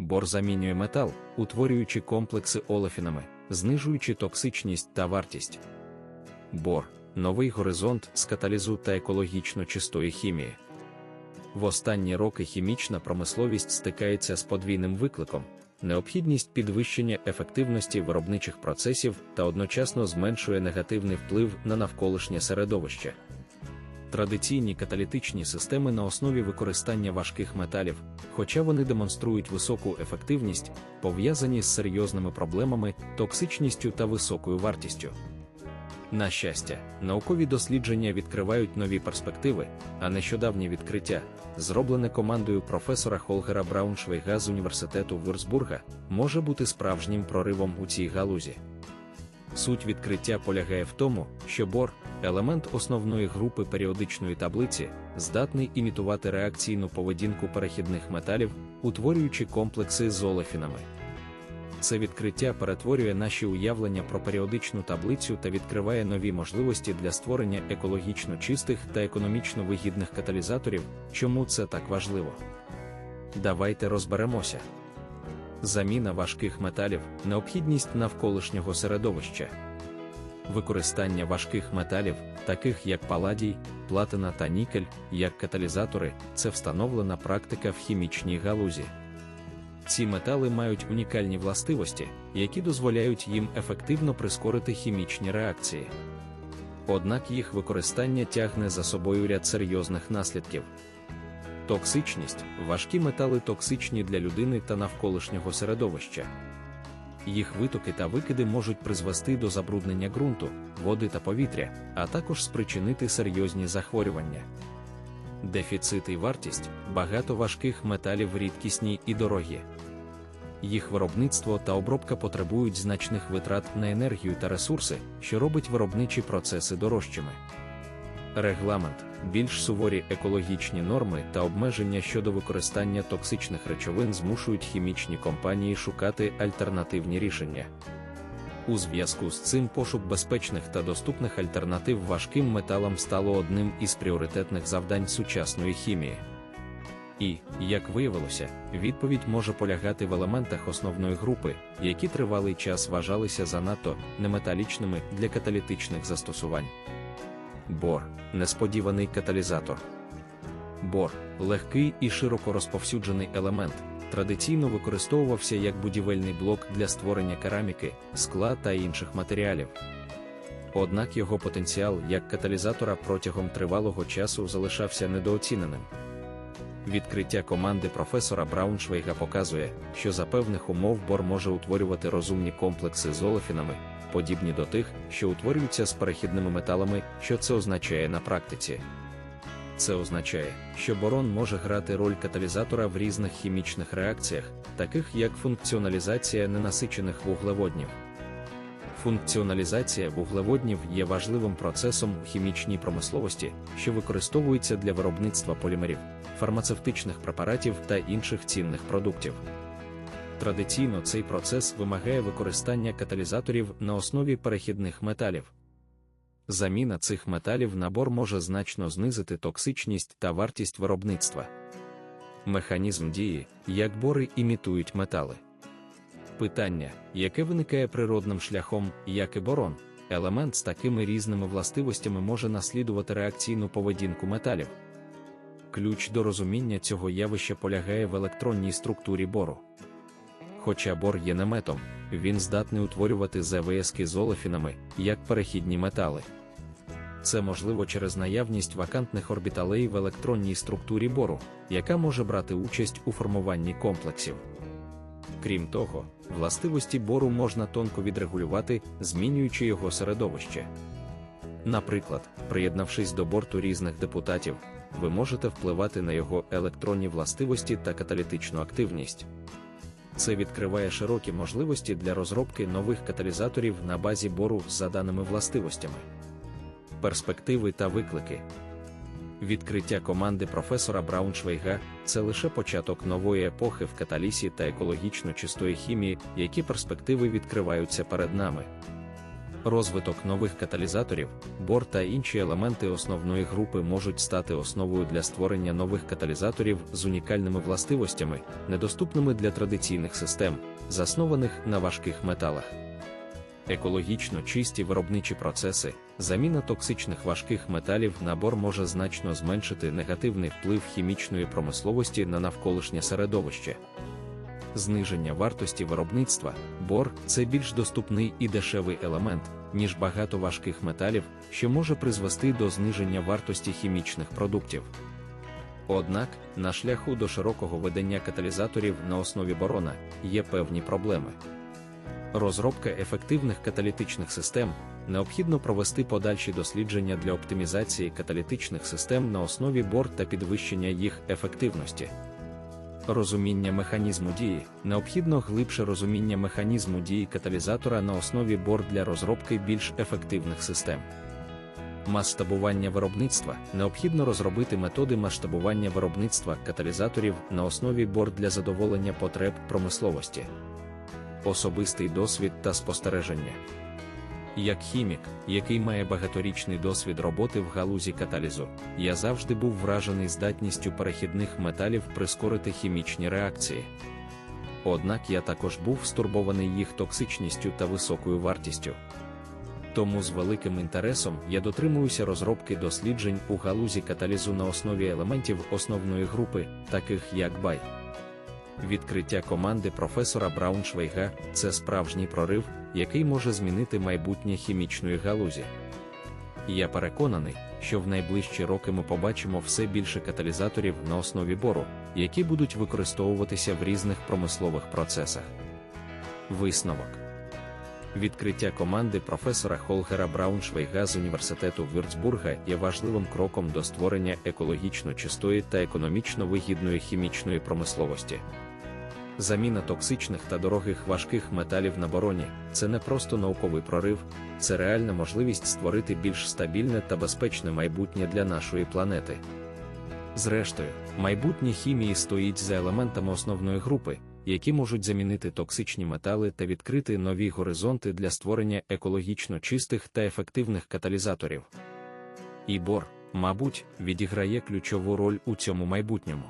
Бор замінює метал, утворюючи комплекси олефінами, знижуючи токсичність та вартість. Бор новий горизонт з каталізу та екологічно чистої хімії. В останні роки хімічна промисловість стикається з подвійним викликом, необхідність підвищення ефективності виробничих процесів та одночасно зменшує негативний вплив на навколишнє середовище. Традиційні каталітичні системи на основі використання важких металів, хоча вони демонструють високу ефективність, пов'язані з серйозними проблемами, токсичністю та високою вартістю. На щастя, наукові дослідження відкривають нові перспективи, а нещодавнє відкриття, зроблене командою професора Холгера Брауншвейга з університету Вурсбурга, може бути справжнім проривом у цій галузі. Суть відкриття полягає в тому, що бор, елемент основної групи періодичної таблиці, здатний імітувати реакційну поведінку перехідних металів, утворюючи комплекси з олефінами. Це відкриття перетворює наші уявлення про періодичну таблицю та відкриває нові можливості для створення екологічно чистих та економічно вигідних каталізаторів, чому це так важливо. Давайте розберемося. Заміна важких металів, необхідність навколишнього середовища. Використання важких металів, таких як паладій, платина та нікель, як каталізатори, це встановлена практика в хімічній галузі. Ці метали мають унікальні властивості, які дозволяють їм ефективно прискорити хімічні реакції. Однак їх використання тягне за собою ряд серйозних наслідків. Токсичність важкі метали токсичні для людини та навколишнього середовища. Їх витоки та викиди можуть призвести до забруднення ґрунту, води та повітря, а також спричинити серйозні захворювання. Дефіцит і вартість багато важких металів рідкісні і дорогі. Їх виробництво та обробка потребують значних витрат на енергію та ресурси, що робить виробничі процеси дорожчими. Регламент, більш суворі екологічні норми та обмеження щодо використання токсичних речовин змушують хімічні компанії шукати альтернативні рішення. У зв'язку з цим пошук безпечних та доступних альтернатив важким металам стало одним із пріоритетних завдань сучасної хімії. І, як виявилося, відповідь може полягати в елементах основної групи, які тривалий час вважалися занадто неметалічними для каталітичних застосувань. Бор несподіваний каталізатор. Бор легкий і широко розповсюджений елемент, традиційно використовувався як будівельний блок для створення кераміки, скла та інших матеріалів. Однак його потенціал як каталізатора протягом тривалого часу залишався недооціненим. Відкриття команди професора Брауншвейга показує, що за певних умов бор може утворювати розумні комплекси з олефінами, подібні до тих, що утворюються з перехідними металами, що це означає на практиці. Це означає, що борон може грати роль каталізатора в різних хімічних реакціях, таких як функціоналізація ненасичених вуглеводнів. Функціоналізація вуглеводнів є важливим процесом в хімічній промисловості, що використовується для виробництва полімерів, фармацевтичних препаратів та інших цінних продуктів. Традиційно цей процес вимагає використання каталізаторів на основі перехідних металів. Заміна цих металів набор може значно знизити токсичність та вартість виробництва. Механізм дії, як бори імітують метали. Питання, яке виникає природним шляхом, як і борон, елемент з такими різними властивостями може наслідувати реакційну поведінку металів. Ключ до розуміння цього явища полягає в електронній структурі бору. Хоча бор є неметом, він здатний утворювати ЗВСки з олефінами, як перехідні метали. Це можливо через наявність вакантних орбіталей в електронній структурі бору, яка може брати участь у формуванні комплексів. Крім того, властивості бору можна тонко відрегулювати, змінюючи його середовище. Наприклад, приєднавшись до борту різних депутатів, ви можете впливати на його електронні властивості та каталітичну активність. Це відкриває широкі можливості для розробки нових каталізаторів на базі бору з заданими властивостями. Перспективи та виклики. Відкриття команди професора Брауншвейга це лише початок нової епохи в каталісі та екологічно чистої хімії, які перспективи відкриваються перед нами. Розвиток нових каталізаторів, бор та інші елементи основної групи можуть стати основою для створення нових каталізаторів з унікальними властивостями, недоступними для традиційних систем, заснованих на важких металах. Екологічно чисті виробничі процеси, заміна токсичних важких металів на бор може значно зменшити негативний вплив хімічної промисловості на навколишнє середовище. Зниження вартості виробництва, бор це більш доступний і дешевий елемент, ніж багато важких металів, що може призвести до зниження вартості хімічних продуктів. Однак, на шляху до широкого ведення каталізаторів на основі борона є певні проблеми. Розробка ефективних каталітичних систем необхідно провести подальші дослідження для оптимізації каталітичних систем на основі бор та підвищення їх ефективності. Розуміння механізму дії необхідно глибше розуміння механізму дії каталізатора на основі бор для розробки більш ефективних систем. Масштабування виробництва необхідно розробити методи масштабування виробництва каталізаторів на основі бор для задоволення потреб промисловості, особистий досвід та спостереження. Як хімік, який має багаторічний досвід роботи в галузі каталізу, я завжди був вражений здатністю перехідних металів прискорити хімічні реакції. Однак я також був стурбований їх токсичністю та високою вартістю. Тому з великим інтересом я дотримуюся розробки досліджень у галузі каталізу на основі елементів основної групи, таких як бай. Відкриття команди професора Брауншвейга це справжній прорив, який може змінити майбутнє хімічної галузі. Я переконаний, що в найближчі роки ми побачимо все більше каталізаторів на основі бору, які будуть використовуватися в різних промислових процесах. Висновок Відкриття команди професора Холгера Брауншвейга з університету Вюрцбурга є важливим кроком до створення екологічно чистої та економічно вигідної хімічної промисловості. Заміна токсичних та дорогих важких металів на бороні це не просто науковий прорив, це реальна можливість створити більш стабільне та безпечне майбутнє для нашої планети. Зрештою, майбутнє хімії стоїть за елементами основної групи, які можуть замінити токсичні метали та відкрити нові горизонти для створення екологічно чистих та ефективних каталізаторів. І бор, мабуть, відіграє ключову роль у цьому майбутньому.